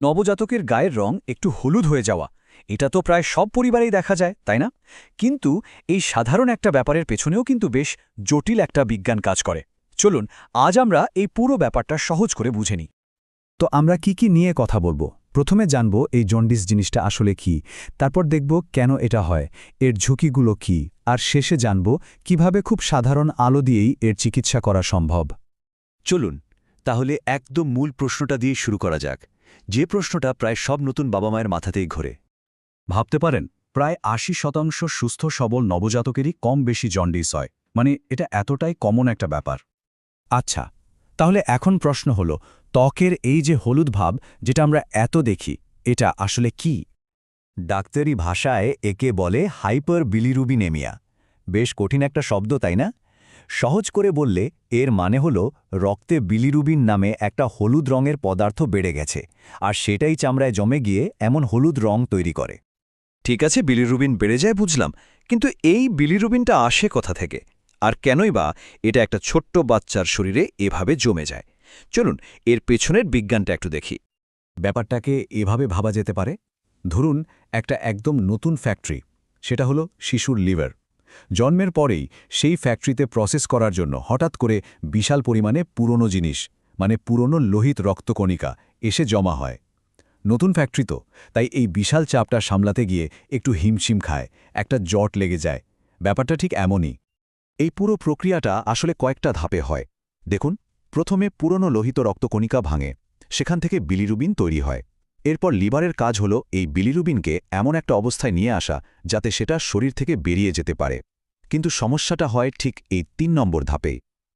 নবজাতকের গায়ের রং একটু হলুদ হয়ে যাওয়া। এটা তো প্রায় সব পরিবারেই দেখা যায়, তাই না? কিন্তু এই সাধারণ একটা ব্যাপারের পেছনেও কিন্তু বেশ জটিল একটা বিজ্ঞান কাজ করে। চলুন, আজ আমরা এই পুরো ব্যাপারটা সহজ করে বুঝে নিই। তো আমরা কি কি নিয়ে কথা বলব? প্রথমে জানব এই জন্ডিস জিনিসটা আসলে কি, তারপর দেখব কেন এটা হয়, এর ঝুঁকিগুলো কি, আর শেষে জানব কীভাবে খুব সাধারণ আলো দিয়েই এর চিকিৎসা করা সম্ভব। চলুন, তাহলে একদম মূল প্রশ্নটা দিয়ে শুরু করা যাক। যে প্রশ্নটা প্রায় সব নতুন বাবা মায়ের মাথাতেই ঘোরে। ভাবতে পারেন, প্রায় আশি শতাংশ সুস্থ, সবল নবজাতকেরই কম বেশি জন্ডিস হয়। মানে এটা এতটাই কমন একটা ব্যাপার। আচ্ছা তাহলে এখন প্রশ্ন হলো, ত্বকের এই যে হলুদ ভাব যেটা আমরা এত দেখি, এটা আসলে কি? ডাক্তারি ভাষায় একে বলে হাইপার বিলিরুবিনেমিয়া বেশ কঠিন একটা শব্দ, তাই না? সহজ করে বললে, এর মানে হল রক্তে বিলিরুবিন নামে একটা হলুদ রঙের পদার্থ বেড়ে গেছে, আর সেটাই চামড়ায় জমে গিয়ে এমন হলুদ রং তৈরি করে। ঠিক আছে, বিলিরুবিন বেড়ে যায়, বুঝলাম, কিন্তু এই বিলিরুবিনটা আসে কথা থেকে? আর কেনই বা এটা একটা ছোট্ট বাচ্চার শরীরে এভাবে জমে যায়? চলুন, এর পেছনের বিজ্ঞানটা একটু দেখি। ব্যাপারটাকে এভাবে ভাবা যেতে পারে। ধরুন, একটা একদম নতুন ফ্যাক্টরি সেটা হলো শিশুর লিভার জন্মের পরেই সেই ফ্যাক্টরিতে প্রসেস করার জন্য হঠাৎ করে বিশাল পরিমাণে পুরনো জিনিস মানে পুরনো লোহিত রক্তকণিকা, এসে জমা হয়। নতুন ফ্যাক্টরি তো, তাই এই বিশাল চাপটা সামলাতে গিয়ে একটু হিমশিম খায়, একটা জট লেগে যায়। ব্যাপারটা ঠিক এমনই। এই পুরো প্রক্রিয়াটা আসলে কয়েকটা ধাপে হয়। দেখুন, প্রথমে পুরনো লোহিত রক্তকণিকা ভাঙে, সেখান থেকে বিলিরুবিন তৈরি হয়। এরপর লিভারের কাজ হল এই বিলিরুবিনকে এমন একটা অবস্থায় নিয়ে আসা যাতে সেটা শরীর থেকে বেরিয়ে যেতে পারে। কিন্তু সমস্যাটা হয় ঠিক এই তিন নম্বর ধাপে।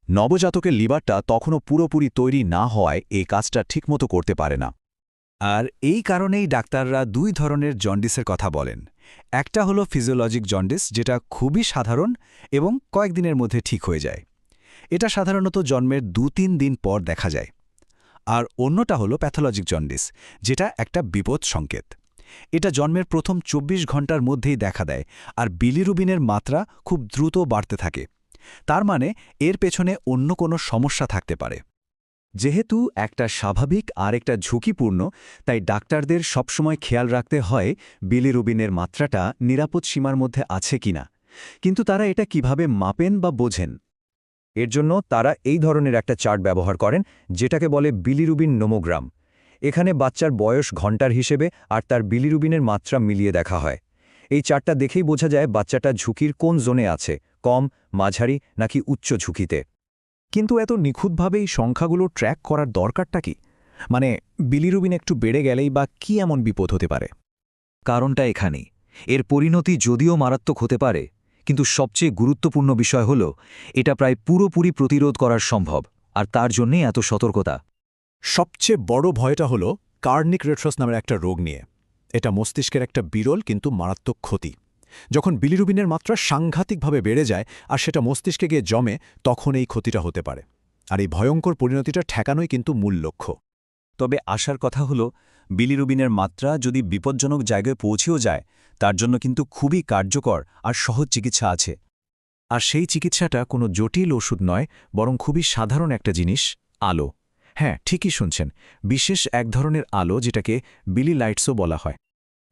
নবজাতকের লিভারটা তখনও পুরোপুরি তৈরি না হওয়ায় এই কাজটা ঠিকমতো করতে পারে না। আর এই কারণেই ডাক্তাররা দুই ধরনের জন্ডিসের কথা বলেন। একটা হলো ফিজিওলজিক জন্ডিস যেটা খুবই সাধারণ এবং কয়েকদিনের মধ্যে ঠিক হয়ে যায়। এটা সাধারণত জন্মের দু তিন দিন পর দেখা যায়। আর অন্যটা হলো প্যাথোলজিক জন্ডিস, যেটা একটা বিপদ সংকেত। এটা জন্মের প্রথম ২৪ ঘণ্টার মধ্যেই দেখা দেয় আর বিলিরুবিনের মাত্রা খুব দ্রুত বাড়তে থাকে। তার মানে এর পেছনে অন্য কোনো সমস্যা থাকতে পারে। যেহেতু একটা স্বাভাবিক আর একটা ঝুঁকিপূর্ণ, তাই ডাক্তারদের সবসময় খেয়াল রাখতে হয় বিলিরুবিনের মাত্রাটা নিরাপদ সীমার মধ্যে আছে কিনা। কিন্তু তারা এটা কীভাবে মাপেন বা বোঝেন? এর জন্য তারা এই ধরনের একটা চার্ট ব্যবহার করেন, যেটাকে বলে বিলিরুবিন নোমোগ্রাম। এখানে বাচ্চার বয়স ঘণ্টার হিসেবে আর তার বিলিরুবিনের মাত্রা মিলিয়ে দেখা হয়। এই চার্টটা দেখেই বোঝা যায় বাচ্চাটা ঝুঁকির কোন জোনে আছে, কম, মাঝারি নাকি উচ্চ ঝুঁকিতে। কিন্তু এত নিখুঁতভাবে এই সংখ্যাগুলো ট্র্যাক করার দরকারটা কি? মানে বিলিরুবিন একটু বেড়ে গেলেই বা কি এমন বিপদ হতে পারে? কারণটা এখানেই। এর পরিণতি যদিও মারাত্মক হতে পারে কিন্তু সবচেয়ে গুরুত্বপূর্ণ বিষয় হল এটা প্রায় পুরোপুরি প্রতিরোধ করার সম্ভব আর তার জন্যেই এত সতর্কতা। সবচেয়ে বড় ভয়টা হল কার্নিক রেট্রস নামের একটা রোগ নিয়ে। এটা মস্তিষ্কের একটা বিরল কিন্তু মারাত্মক ক্ষতি। যখন বিলিরুবিনের মাত্রা সাংঘাতিকভাবে বেড়ে যায় আর সেটা মস্তিষ্কে গিয়ে জমে তখন এই ক্ষতিটা হতে পারে। আর এই ভয়ঙ্কর পরিণতিটা ঠেকানোই কিন্তু মূল লক্ষ্য। তবে আসার কথা হল বিলিরুবিনের মাত্রা যদি বিপজ্জনক জায়গায় পৌঁছেও যায়, তার জন্য কিন্তু খুবই কার্যকর আর সহজ চিকিৎসা আছে। আর সেই চিকিৎসাটা কোনো জটিল ওষুধ নয়, বরং খুবই সাধারণ একটা জিনিস, আলো। হ্যাঁ ঠিকই শুনছেন, বিশেষ এক ধরনের আলো যেটাকে বিলি লাইটসও বলা হয়।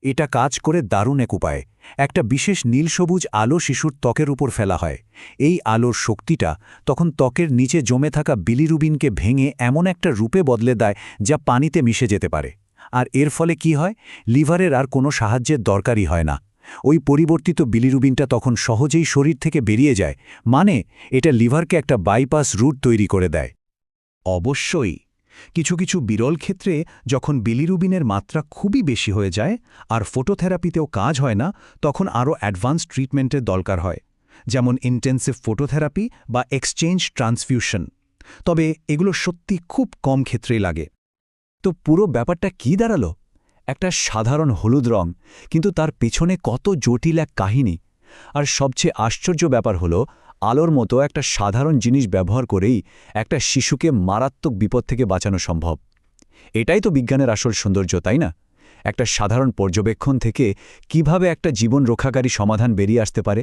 এটা কাজ করে দারুণ এক উপায়ে, একটা বিশেষ নীল সবুজ আলো শিশুর ত্বকের উপর ফেলা হয়। এই আলোর শক্তিটা তখন ত্বকের নিচে জমে থাকা বিলিরুবিনকে ভেঙে এমন একটা রূপে বদলে দেয় যা পানিতে মিশে যেতে পারে। আর এর ফলে কি হয়? লিভারের আর কোনো সাহায্যের দরকারই হয় না। ওই পরিবর্তিত বিলিরুবিনটা তখন সহজেই শরীর থেকে বেরিয়ে যায় মানে এটা লিভারকে একটা বাইপাস রুট তৈরি করে দেয়। অবশ্যই, কিছু কিছু বিরল ক্ষেত্রে যখন বিলিরুবিনের মাত্রা খুবই বেশি হয়ে যায় আর ফটোথেরাপিতেও কাজ হয় না, তখন আরও অ্যাডভান্স ট্রিটমেন্টের দরকার হয়, যেমন ইন্টেন্সিভ ফটোথেরাপি বা এক্সচেঞ্জ ট্রান্সফিউশন। তবে এগুলো সত্যি খুব কম ক্ষেত্রেই লাগে। তো পুরো ব্যাপারটা কি দাঁড়াল? একটা সাধারণ হলুদ রং, কিন্তু তার পেছনে কত জটিল এক কাহিনী। আর সবচেয়ে আশ্চর্য ব্যাপার হলো, আলোর মতো একটা সাধারণ জিনিস ব্যবহার করেই একটা শিশুকে মারাত্মক বিপদ থেকে বাঁচানো সম্ভব। এটাই তো বিজ্ঞানের আসল সৌন্দর্য, তাই না? একটা সাধারণ পর্যবেক্ষণ থেকে কীভাবে একটা জীবন রক্ষাকারী সমাধান বেরিয়ে আসতে পারে?